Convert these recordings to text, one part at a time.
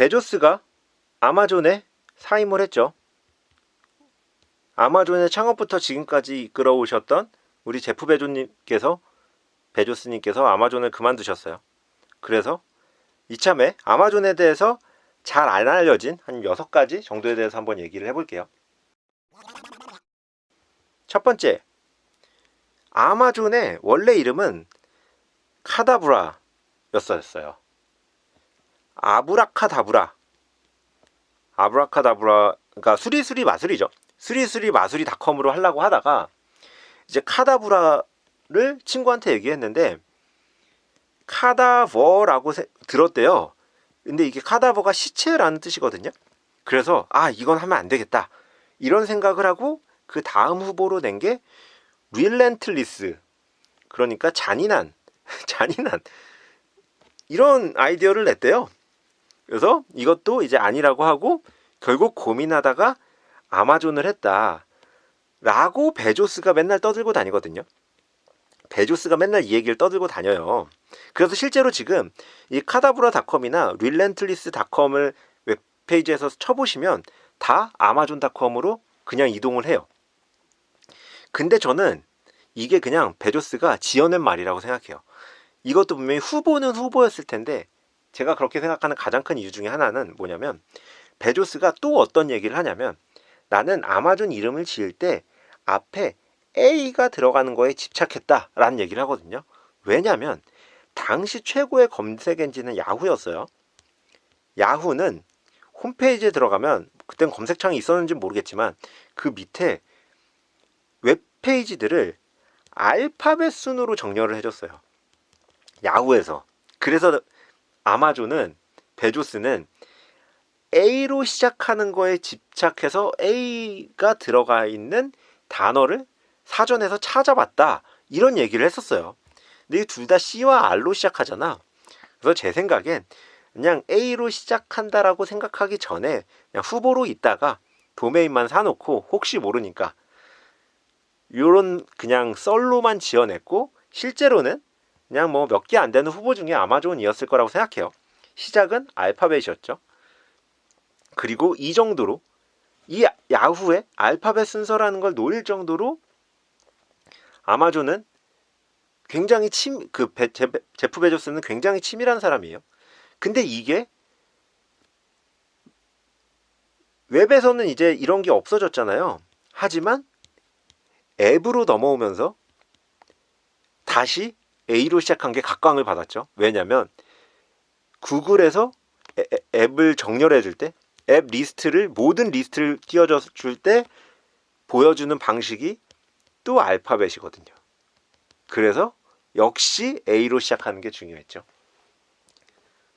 베조스가 아마존에 사임을 했죠. 아마존의 창업부터 지금까지 이끌어 오셨던 우리 제프 베조님께서 베조스님께서 아마존을 그만두셨어요. 그래서 이참에 아마존에 대해서 잘 안 알려진 한 여섯 가지 정도에 대해서 한번 얘기를 해볼게요. 첫 번째, 아마존의 원래 이름은 카다브라였었어요. 아브라카다브라. 아브라카다브라, 그러니까 수리수리 마술이죠. 수리수리 마술이닷컴으로 하려고 하다가 이제 카다브라를 친구한테 얘기했는데 카다버라고 세- 들었대요. 근데 이게 카다버가 시체라는 뜻이거든요. 그래서 아 이건 하면 안 되겠다 이런 생각을 하고 그 다음 후보로 낸 게 릴렌틀리스 그러니까 잔인한 잔인한 이런 아이디어를 냈대요. 그래서 이것도 이제 아니라고 하고 결국 고민하다가 아마존을 했다. 라고 베조스가 맨날 떠들고 다니거든요. 베조스가 맨날 이 얘기를 떠들고 다녀요. 그래서 실제로 지금 이 카다브라닷컴이나 릴렌틀리스닷컴을 웹페이지에서 쳐보시면 다 아마존닷컴으로 그냥 이동을 해요. 근데 저는 이게 그냥 베조스가 지어낸 말이라고 생각해요. 이것도 분명히 후보는 후보였을 텐데 제가 그렇게 생각하는 가장 큰 이유 중에 하나는 뭐냐면 베조스가 또 어떤 얘기를 하냐면 나는 아마존 이름을 지을 때 앞에 A가 들어가는 거에 집착했다라는 얘기를 하거든요. 왜냐면 당시 최고의 검색 엔진은 야후였어요. 야후는 홈페이지에 들어가면 그땐 검색창이 있었는지 모르겠지만 그 밑에 웹페이지들을 알파벳 순으로 정렬을 해줬어요. 야후에서. 그래서 아마존은 베조스는 A로 시작하는 거에 집착해서 A가 들어가 있는 단어를 사전에서 찾아봤다. 이런 얘기를 했었어요. 근데 둘 다 C와 R로 시작하잖아. 그래서 제 생각엔 그냥 A로 시작한다라고 생각하기 전에 그냥 후보로 있다가 도메인만 사놓고 혹시 모르니까 요런 그냥 썰로만 지어냈고 실제로는 그냥 뭐 몇 개 안 되는 후보 중에 아마존이었을 거라고 생각해요. 시작은 알파벳이었죠. 그리고 이 정도로 이 야후의 알파벳 순서라는 걸 노릴 정도로 아마존은 굉장히 침, 그 베, 제, 제프 베조스는 굉장히 치밀한 사람이에요. 근데 이게 웹에서는 이제 이런 게 없어졌잖아요. 하지만 앱으로 넘어오면서 다시 A로 시작한 게 각광을 받았죠. 왜냐면 구글에서 앱을 정렬해 줄 때, 앱 리스트를 모든 리스트를 띄워줘 줄 때 보여주는 방식이 또 알파벳이거든요. 그래서 역시 A로 시작하는 게 중요했죠.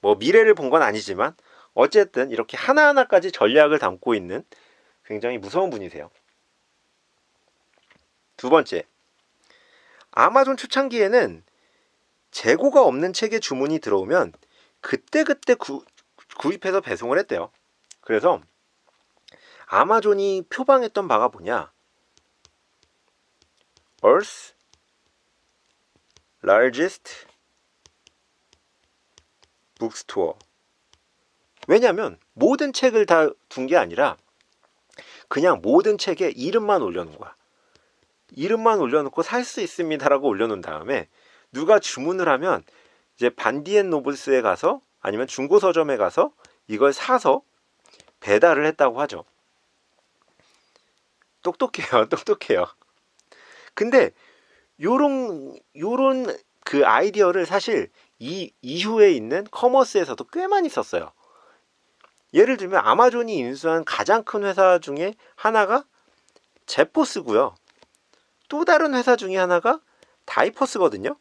뭐 미래를 본 건 아니지만 어쨌든 이렇게 하나하나까지 전략을 담고 있는 굉장히 무서운 분이세요. 두 번째, 아마존 초창기에는 재고가 없는 책의 주문이 들어오면 그때그때 구, 구입해서 배송을 했대요. 그래서 아마존이 표방했던 바가 뭐냐? Earth largest bookstore. 왜냐하면 모든 책을 다 둔 게 아니라 그냥 모든 책에 이름만 올려놓은 거야. 이름만 올려놓고 살 수 있습니다라고 올려놓은 다음에 누가 주문을 하면 이제 반디앤 노블스에 가서 아니면 중고 서점에 가서 이걸 사서 배달을 했다고 하죠. 똑똑해요, 똑똑해요. 근데 요런 요런 그 아이디어를 사실 이 이후에 있는 커머스에서도 꽤 많이 썼어요. 예를 들면 아마존이 인수한 가장 큰 회사 중에 하나가 제포스고요. 또 다른 회사 중에 하나가 다이퍼스거든요.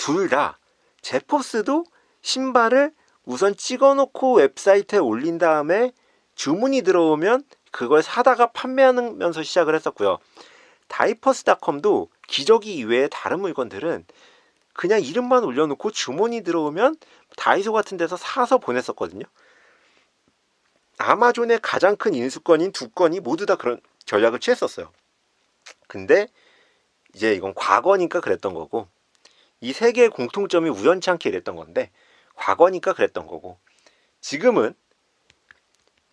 둘 다 제포스도 신발을 우선 찍어놓고 웹사이트에 올린 다음에 주문이 들어오면 그걸 사다가 판매하면서 시작을 했었고요. 다이퍼스닷컴도 기저귀 이외에 다른 물건들은 그냥 이름만 올려놓고 주문이 들어오면 다이소 같은 데서 사서 보냈었거든요. 아마존의 가장 큰 인수권인 두 건이 모두 다 그런 전략을 취했었어요. 근데 이제 이건 과거니까 그랬던 거고 이 세 개의 공통점이 우연치 않게 이랬던 건데 과거니까 그랬던 거고 지금은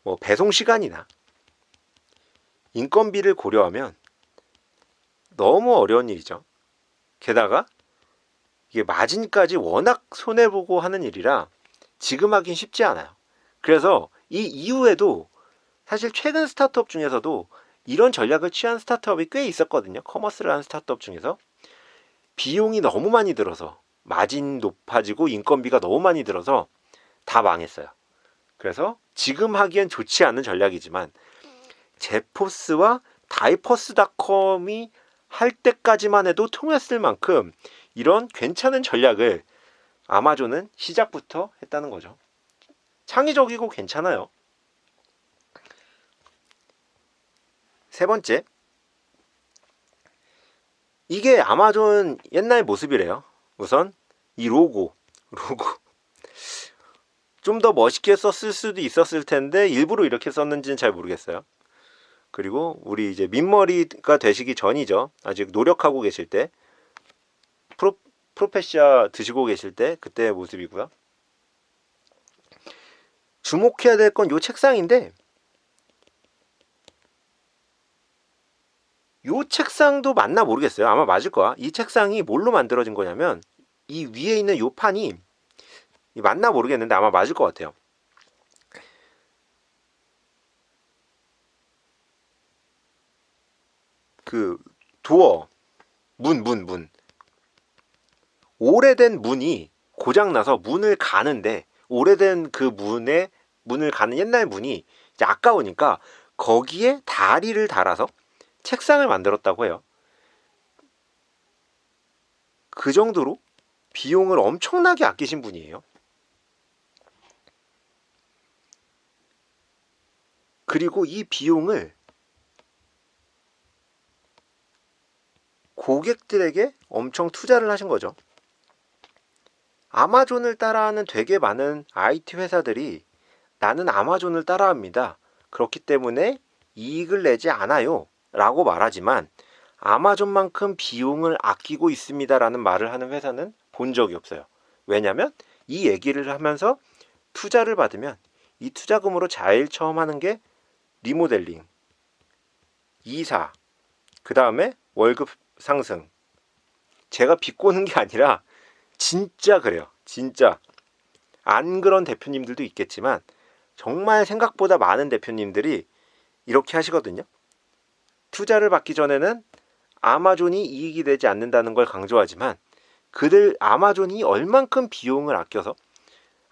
뭐 배송 시간이나 인건비를 고려하면 너무 어려운 일이죠. 게다가 이게 마진까지 워낙 손해보고 하는 일이라 지금 하긴 쉽지 않아요. 그래서 이 이후에도 사실 최근 스타트업 중에서도 이런 전략을 취한 스타트업이 꽤 있었거든요. 커머스를 하는 스타트업 중에서 비용이 너무 많이 들어서 마진 높아지고 인건비가 너무 많이 들어서 다 망했어요. 그래서 지금 하기엔 좋지 않은 전략이지만 제포스와 다이퍼스닷컴이 할 때까지만 해도 통했을 만큼 이런 괜찮은 전략을 아마존은 시작부터 했다는 거죠. 창의적이고 괜찮아요. 세 번째, 이게 아마존 옛날 모습이래요. 우선 이 로고, 로고. 좀 더 멋있게 썼을 수도 있었을 텐데 일부러 이렇게 썼는지는 잘 모르겠어요. 그리고 우리 이제 민머리가 되시기 전이죠. 아직 노력하고 계실 때 프로 프로페시아 드시고 계실 때 그때의 모습이고요. 주목해야 될 건 요 책상인데 요 책상도 맞나 모르겠어요. 아마 맞을 거야. 이 책상이 뭘로 만들어진 거냐면 이 위에 있는 요 판이 맞나 모르겠는데 아마 맞을 것 같아요. 그 도어 문 문, 문. 오래된 문이 고장 나서 문을 가는데 오래된 그 문에 문을 가는 옛날 문이 이제 아까우니까 거기에 다리를 달아서 책상을 만들었다고 해요. 그 정도로 비용을 엄청나게 아끼신 분이에요. 그리고 이 비용을 고객들에게 엄청 투자를 하신 거죠. 아마존을 따라하는 되게 많은 IT 회사들이 나는 아마존을 따라합니다. 그렇기 때문에 이익을 내지 않아요. 라고 말하지만 아마존만큼 비용을 아끼고 있습니다. 라는 말을 하는 회사는 본 적이 없어요. 왜냐하면 이 얘기를 하면서 투자를 받으면 이 투자금으로 제일 처음 하는 게 리모델링, 이사, 그 다음에 월급 상승. 제가 비꼬는 게 아니라 진짜 그래요. 진짜. 안 그런 대표님들도 있겠지만 정말 생각보다 많은 대표님들이 이렇게 하시거든요. 투자를 받기 전에는 아마존이 이익이 되지 않는다는 걸 강조하지만 그들 아마존이 얼만큼 비용을 아껴서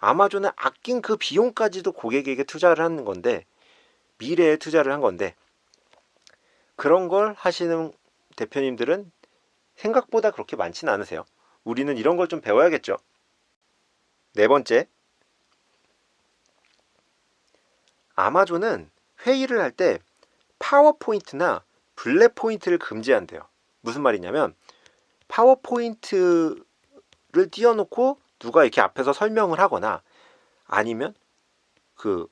아마존은 아낀 그 비용까지도 고객에게 투자를 하는 건데 미래에 투자를 한 건데 그런 걸 하시는 대표님들은 생각보다 그렇게 많지는 않으세요. 우리는 이런 걸 좀 배워야겠죠. 네 번째, 아마존은 회의를 할 때 파워포인트나 블랙 포인트를 금지한대요. 무슨 말이냐면 파워포인트를 띄워놓고 누가 이렇게 앞에서 설명을 하거나 아니면 그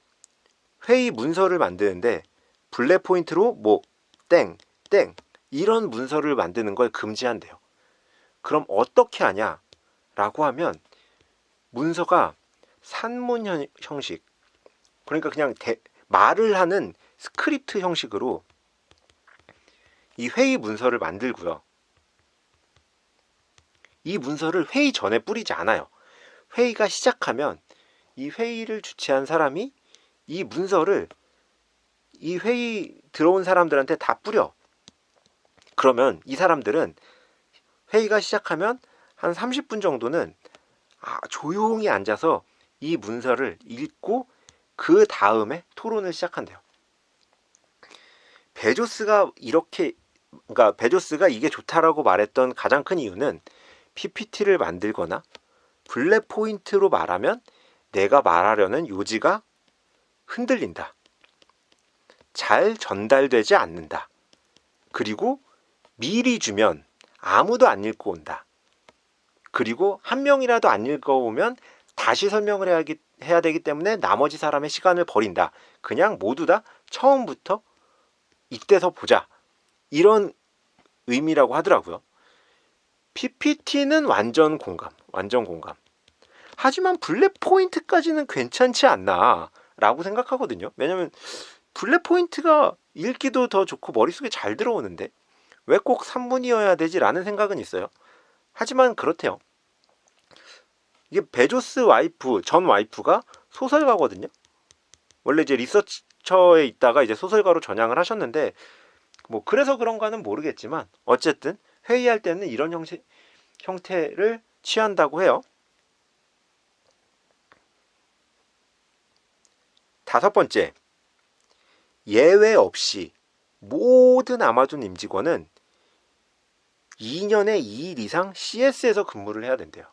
회의 문서를 만드는데 블랙 포인트로 뭐 땡, 땡 이런 문서를 만드는 걸 금지한대요. 그럼 어떻게 하냐? 라고 하면 문서가 산문 형식 그러니까 그냥 대, 말을 하는 스크립트 형식으로 이 회의 문서를 만들고요. 이 문서를 회의 전에 뿌리지 않아요. 회의가 시작하면 이 회의를 주최한 사람이 이 문서를 이 회의 들어온 사람들한테 다 뿌려. 그러면 이 사람들은 회의가 시작하면 한 30분 정도는 아, 조용히 앉아서 이 문서를 읽고 그 다음에 토론을 시작한대요. 베조스가 이렇게 그러니까 베조스가 이게 좋다라고 말했던 가장 큰 이유는 PPT를 만들거나 블랙 포인트로 말하면 내가 말하려는 요지가 흔들린다. 잘 전달되지 않는다. 그리고 미리 주면 아무도 안 읽고 온다. 그리고 한 명이라도 안 읽어오면 다시 설명을 해야, 해야 되기 때문에 나머지 사람의 시간을 버린다. 그냥 모두 다 처음부터 이때서 보자. 이런 의미라고 하더라고요. PPT는 완전 공감, 완전 공감. 하지만 블랙 포인트까지는 괜찮지 않나라고 생각하거든요. 왜냐면 블랙 포인트가 읽기도 더 좋고 머릿속에 잘 들어오는데 왜 꼭 3분이어야 되지라는 생각은 있어요. 하지만 그렇대요. 이게 베조스 와이프 전 와이프가 소설가거든요. 원래 이제 리서처에 있다가 이제 소설가로 전향을 하셨는데 뭐 그래서 그런가는 모르겠지만 어쨌든 회의할 때는 이런 형식 형태를 취한다고 해요. 다섯 번째, 예외 없이 모든 아마존 임직원은 2년에 2일 이상 CS에서 근무를 해야 된대요.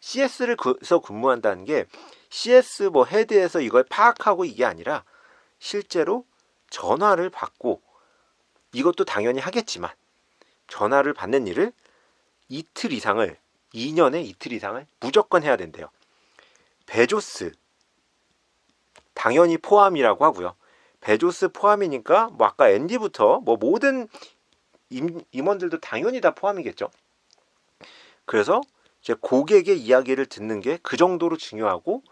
CS를 서 근무한다는 게 CS 뭐 헤드에서 이걸 파악하고 이게 아니라 실제로 전화를 받고 이것도 당연히 하겠지만 전화를 받는 일을 이틀 이상을 2년에 이틀 이상을 무조건 해야 된대요. 베조스 당연히 포함이라고 하고요. 베조스 포함이니까 뭐 아까 앤디부터 뭐 모든 임, 임원들도 당연히 다 포함이겠죠. 그래서 이제 고객의 이야기를 듣는 게 그 정도로 중요하고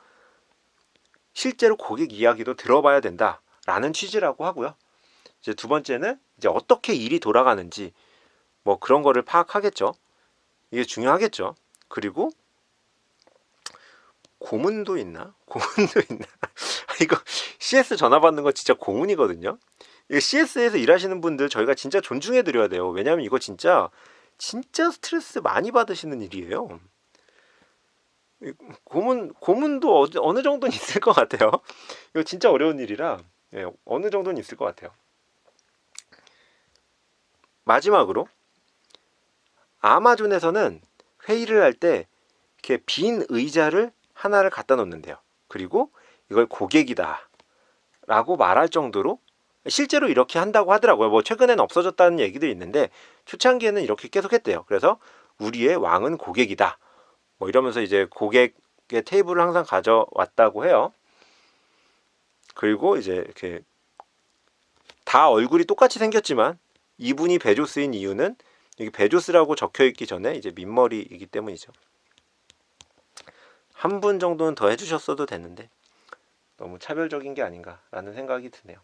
실제로 고객 이야기도 들어봐야 된다라는 취지라고 하고요. 이제 두 번째는 이제 어떻게 일이 돌아가는지 뭐 그런 거를 파악하겠죠. 이게 중요하겠죠. 그리고 고문도 있나? 고문도 있나? 이거 CS 전화 받는 거 진짜 고문이거든요. 이거 CS에서 일하시는 분들 저희가 진짜 존중해 드려야 돼요. 왜냐하면 이거 진짜 진짜 스트레스 많이 받으시는 일이에요. 이 고문 고문도 어, 어느 정도는 있을 것 같아요. 이거 진짜 어려운 일이라 예, 어느 정도는 있을 것 같아요. 마지막으로 아마존에서는 회의를 할 때 이렇게 빈 의자를 하나를 갖다 놓는데요. 그리고 이걸 고객이다 라고 말할 정도로 실제로 이렇게 한다고 하더라고요. 뭐 최근에는 없어졌다는 얘기도 있는데 초창기에는 이렇게 계속 했대요. 그래서 우리의 왕은 고객이다. 뭐 이러면서 이제 고객의 테이블을 항상 가져왔다고 해요. 그리고 이제 이렇게 다 얼굴이 똑같이 생겼지만 이분이 베조스인 이유는 여기 베조스라고 적혀 있기 전에 이제 민머리이기 때문이죠. 한 분 정도는 더 해주셨어도 됐는데 너무 차별적인 게 아닌가라는 생각이 드네요.